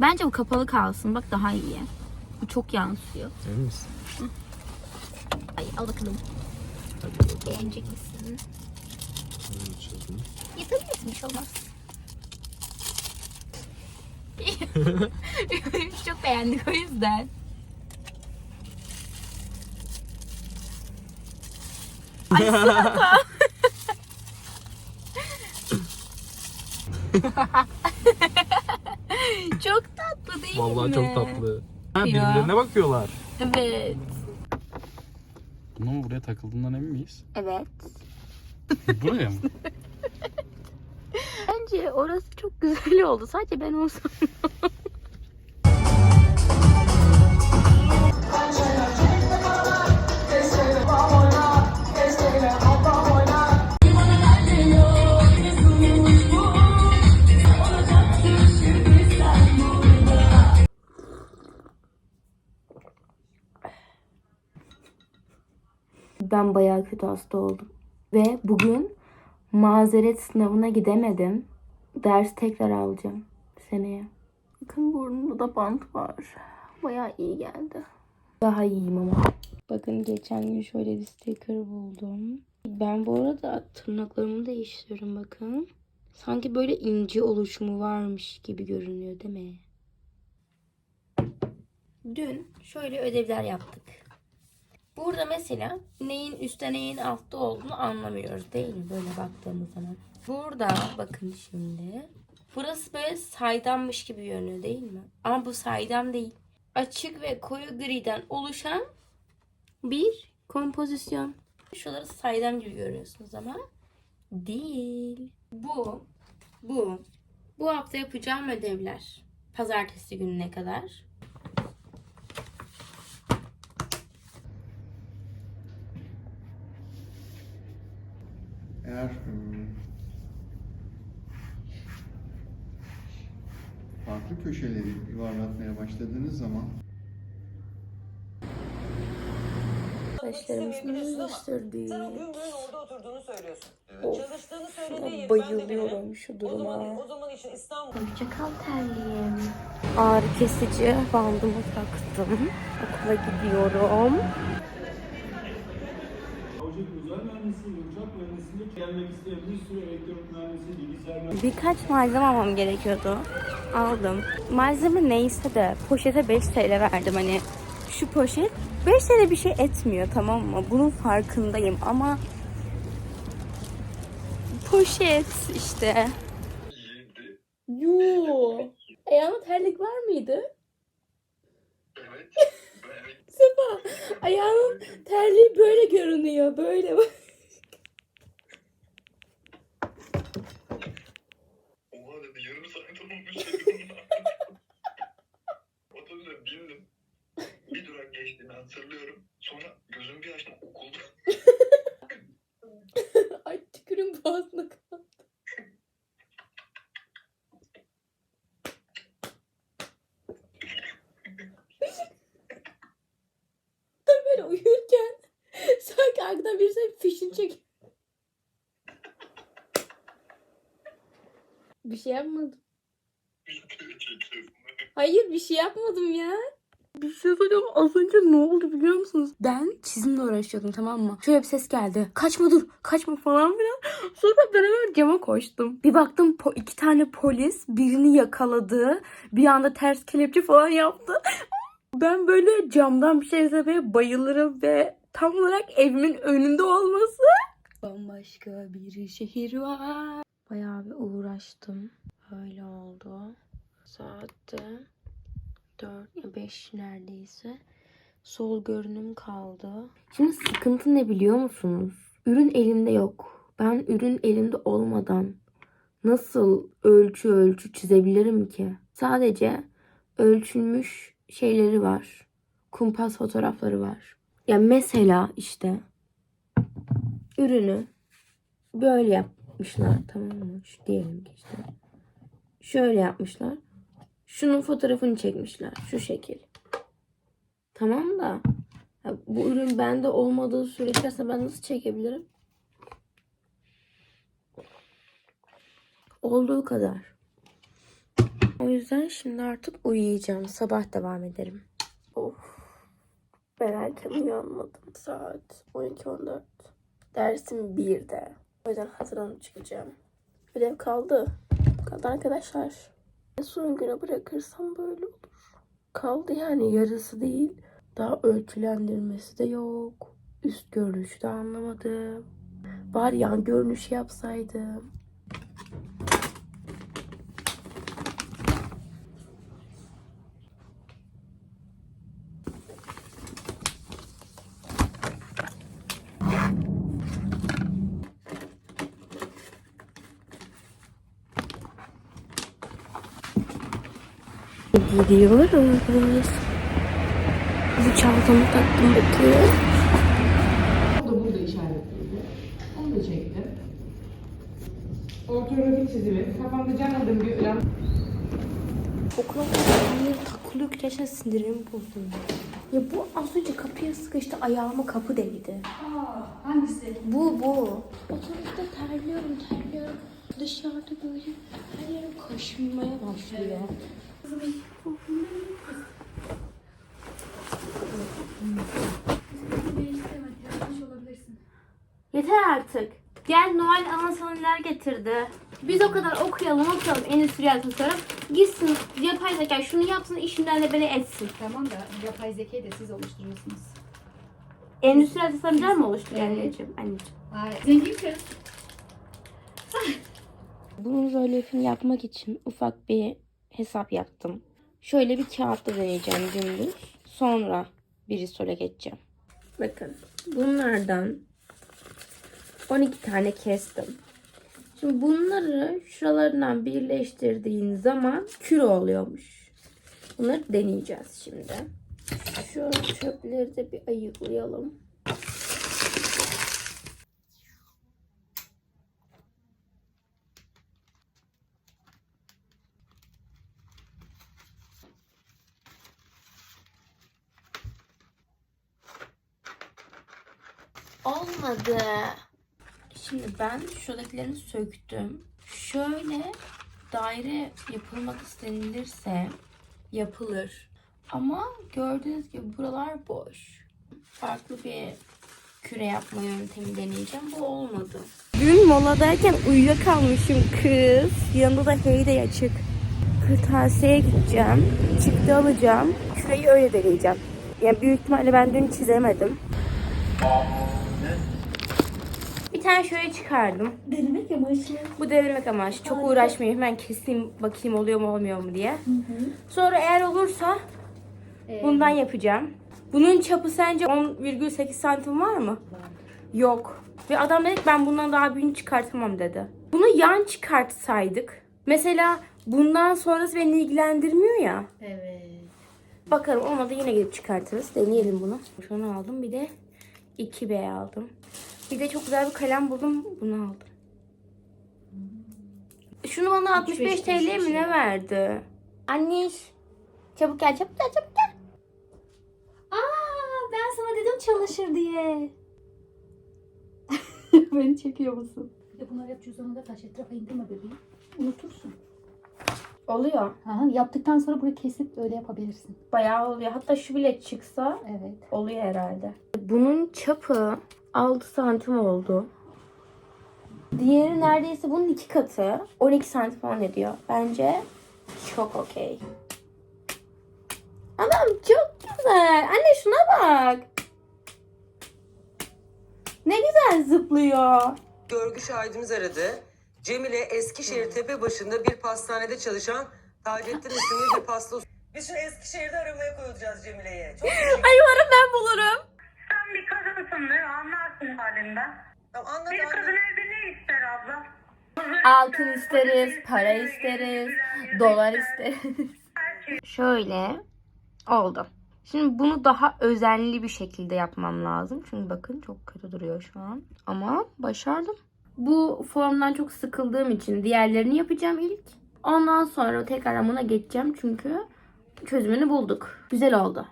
Bence bu kapalı kalsın. Bak daha iyi. Bu çok yansıyor. Emin misin? Ay al bakalım. Hadi bakalım. Beğenecek misin? Bunu açalım. Yapabilirsin şey olmaz. çok beğendik o yüzden. Ay salata. çok tatlı değil mi? Vallahi çok tatlı. Ha, birbirlerine bakıyorlar. Evet. Bunun buraya takıldığından emin miyiz? Evet. Buraya mı? Bence orası çok güzel oldu. Sadece ben olsam. Ben bayağı kötü hasta oldum. Ve bugün mazeret sınavına gidemedim. Ders tekrar alacağım seneye. Bakın burnumda da bant var. Bayağı iyi geldi. Daha iyiyim ama. Bakın geçen gün şöyle bir sticker buldum. Ben bu arada tırnaklarımı değiştiriyorum bakın. Sanki böyle ince oluşumu varmış gibi görünüyor değil mi? Dün şöyle ödevler yaptık. Burada mesela neyin üstte neyin altta olduğunu anlamıyoruz değil mi? Böyle baktığımız zaman. Burada bakın şimdi. Burası böyle saydammış gibi görünüyor değil mi? Ama bu saydam değil. Açık ve koyu griden oluşan bir kompozisyon. Şuraları saydam gibi görüyorsunuz ama değil. Bu, bu, bu hafta yapacağım ödevler. Pazartesi gününe kadar. Eğer ım, farklı köşeleri yuvarlatmaya başladığınız zaman Saçlarımızı değiştirdik. Sana gün boyu orada oturduğunu söylüyorsun. Of, Çalıştığını söylediği bayılıyorum şu O duruma. zaman, o zaman için İstanbul Hoşçakal terliğim. Ağrı kesici bandımı taktım. Okula gidiyorum. Gelmek isteyen bir sürü elektronik mühendisi, bilgisayar mühendisi, Birkaç malzeme almam gerekiyordu. Aldım. Malzeme neyse de poşete 5 TL verdim. Hani şu poşet 5 TL bir şey etmiyor tamam mı? Bunun farkındayım ama poşet işte. Yoo. Ayağına terlik var mıydı? Evet. Sefa, ayağının terliği böyle görünüyor. Böyle bak. Fişini çek. Bir şey yapmadım. Hayır bir şey yapmadım ya. Bir şey söyleyeyim az önce ne oldu biliyor musunuz? Ben çizimle uğraşıyordum tamam mı? Şöyle bir ses geldi. Kaçma dur kaçma falan filan. Sonra hemen cama koştum. Bir baktım iki tane polis birini yakaladı. Bir anda ters kelepçe falan yaptı. Ben böyle camdan bir şey izlemeye bayılırım ve tam olarak evimin önünde olması. Bambaşka bir şehir var. Bayağı bir uğraştım. Öyle oldu. Saatte 4 ya 5 neredeyse. Sol görünüm kaldı. Şimdi sıkıntı ne biliyor musunuz? Ürün elimde yok. Ben ürün elimde olmadan nasıl ölçü ölçü çizebilirim ki? Sadece ölçülmüş şeyleri var. Kumpas fotoğrafları var. Ya mesela işte ürünü böyle yapmışlar tamam mı? Şu diyelim ki işte. Şöyle yapmışlar. Şunun fotoğrafını çekmişler. Şu şekil. Tamam da ya bu ürün bende olmadığı sürece ben nasıl çekebilirim? Olduğu kadar. O yüzden şimdi artık uyuyacağım. Sabah devam ederim. Of. Ben erken uyanmadım. Saat 12.14. Dersim 1'de. O yüzden hazırlanıp çıkacağım. Ödev kaldı. Kaldı arkadaşlar. Son güne bırakırsam böyle olur. Kaldı yani yarısı değil. Daha ölçülendirmesi de yok. Üst görünüşü de anlamadım. Bari yan görünüşü yapsaydım. Gidiyoruz. Bu çantamı taktım bakayım. O da burada işaretliydi. Onu da çektim. Ortografik çizimi. Kafamda canladığım bir önem. Okula yere takılıyor gerçekten sinirimi bozdum. Ya bu az önce kapıya sıkıştı ayağıma kapı değdi. Aa, hangisi? Bu bu. Otobüste terliyorum terliyorum. Dışarıda böyle her yerim kaşınmaya başlıyor. Yeter artık. Gel Noel anasoniler getirdi. Biz o kadar okuyalım okuyalım endüstriyel tasarım. Gitsin yapay zeka şunu yapsın işimden de beni etsin. Tamam da yapay zekayı da siz oluşturuyorsunuz. Endüstriyel tasarımcılar mı oluşturuyor Evet. anneciğim? Anneciğim. Hayır. Zengin kız. Bunun rölefini yapmak için ufak bir hesap yaptım. Şöyle bir kağıtta deneyeceğim dümdüz. Sonra bir risole geçeceğim. Bakın bunlardan 12 tane kestim. Şimdi bunları şuralarından birleştirdiğin zaman küre oluyormuş. Bunları deneyeceğiz şimdi. Şu çöpleri de bir ayıklayalım. Olmadı. Şimdi ben şuradakilerini söktüm. Şöyle daire yapılmak istenilirse yapılır. Ama gördüğünüz gibi buralar boş. Farklı bir küre yapma yöntemi deneyeceğim. Bu olmadı. Dün moladayken uyuyakalmışım kız. Yanında da heyday açık. Kırtasiye gideceğim. Çıktı alacağım. Küreyi öyle deneyeceğim. Yani büyük ihtimalle ben dün çizemedim. Tane şöyle çıkardım. Denemek amaçlı. Bu denemek amaçlı. Çok uğraşmayayım. Hemen keseyim bakayım oluyor mu olmuyor mu diye. Sonra eğer olursa bundan yapacağım. Bunun çapı sence 10,8 santim var mı? Yok. Ve adam dedi ben bundan daha büyüğünü çıkartamam dedi. Bunu yan çıkartsaydık. Mesela bundan sonrası beni ilgilendirmiyor ya. Evet. Bakalım olmadı yine gidip çıkartırız. Deneyelim bunu. Şunu aldım bir de 2B aldım. Bir de çok güzel bir kalem buldum. Bunu aldım. Şunu bana 65 TL mi ne verdi? Anne çabuk gel çabuk gel çabuk gel. Aa, ben sana dedim çalışır diye. Beni çekiyor musun? Bir de bunları yap cüzdanında taş etrafa indirme bebeğim. Unutursun. Oluyor. Ha, yaptıktan sonra burayı kesip öyle yapabilirsin. Bayağı oluyor. Hatta şu bile çıksa Evet. oluyor herhalde. Bunun çapı 6 santim oldu. Diğeri neredeyse bunun iki katı. 12 santim falan ediyor. Bence çok okey. Anam çok güzel. Anne şuna bak. Ne güzel zıplıyor. Görgü şahidimiz aradı. Cemile Eskişehir Tepebaşı'nda bir pastanede çalışan Taceddin isimli bir pasta Biz şimdi Eskişehir'de aramaya koyulacağız Cemile'ye. Çok Ay umarım ben bulurum. Sen bir kadınsın ne anlarsın halinden. Tamam anlat Bir kadın anlat. evde ne ister abla? Altın isteriz, para isteriz, dolar isteriz. Şöyle oldu. Şimdi bunu daha özenli bir şekilde yapmam lazım. Çünkü bakın çok kötü duruyor şu an. Ama başardım. Bu formdan çok sıkıldığım için diğerlerini yapacağım ilk. Ondan sonra tekrar buna geçeceğim çünkü çözümünü bulduk. Güzel oldu.